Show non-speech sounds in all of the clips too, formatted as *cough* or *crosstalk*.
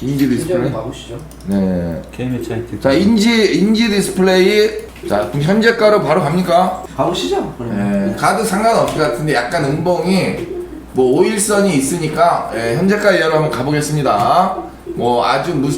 인지 디스플레이. 현재 봐보시죠. 네. 게임의 차이트. 자, 인지 인지 디스플레이. 자, 그럼 현재 가로 바로 갑니까? 그러면. 예, 가도 상관없을 것 같은데 약간 음봉이 뭐 5일선이 있으니까 예, 현재가 이하로 한번 가보겠습니다. 뭐 아주 무,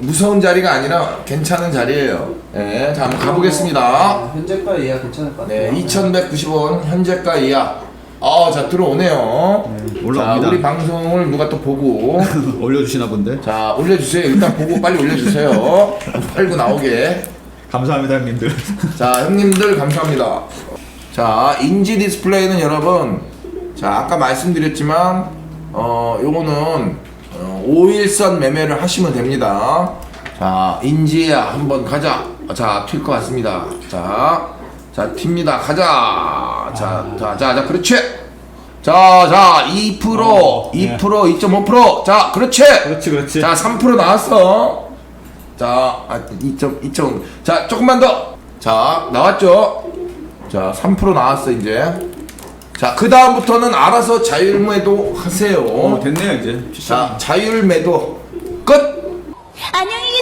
무서운 자리가 아니라 괜찮은 자리예요. 예, 자 한번 가보겠습니다. 아, 현재가 이해가 괜찮을 것 네, 같아요. 2,190원 현재가 이하. 아, 자 들어오네요. 올라옵니다. 자, 우리 방송을 누가 또 보고 *laughs* 올려주시나 본데. 자 올려주세요. 일단 보고 빨리 올려주세요. 팔고 나오게. 감사합니다 형님들. *laughs* 자 형님들 감사합니다 자 인지 디스플레이는 여러분 자 아까 말씀드렸지만 어 요거는 어, 5일선 매매를 하시면 됩니다 자 인지야 한번 가자 자 튈 것 같습니다 자 자 튑니다 가자 자 자 자 그렇지 자 자 2% 어, 2% 네. 2.5%자 그렇지 그렇지 그렇지. 자, 3% 나왔어. 자, 아, 2점, 2점. 자, 조금만 더. 자, 나왔죠? 자, 3% 나왔어, 이제. 자, 그 다음부터는 알아서 자율매도 하세요. 어 됐네요 이제. 자, 자율매도 끝! 안녕히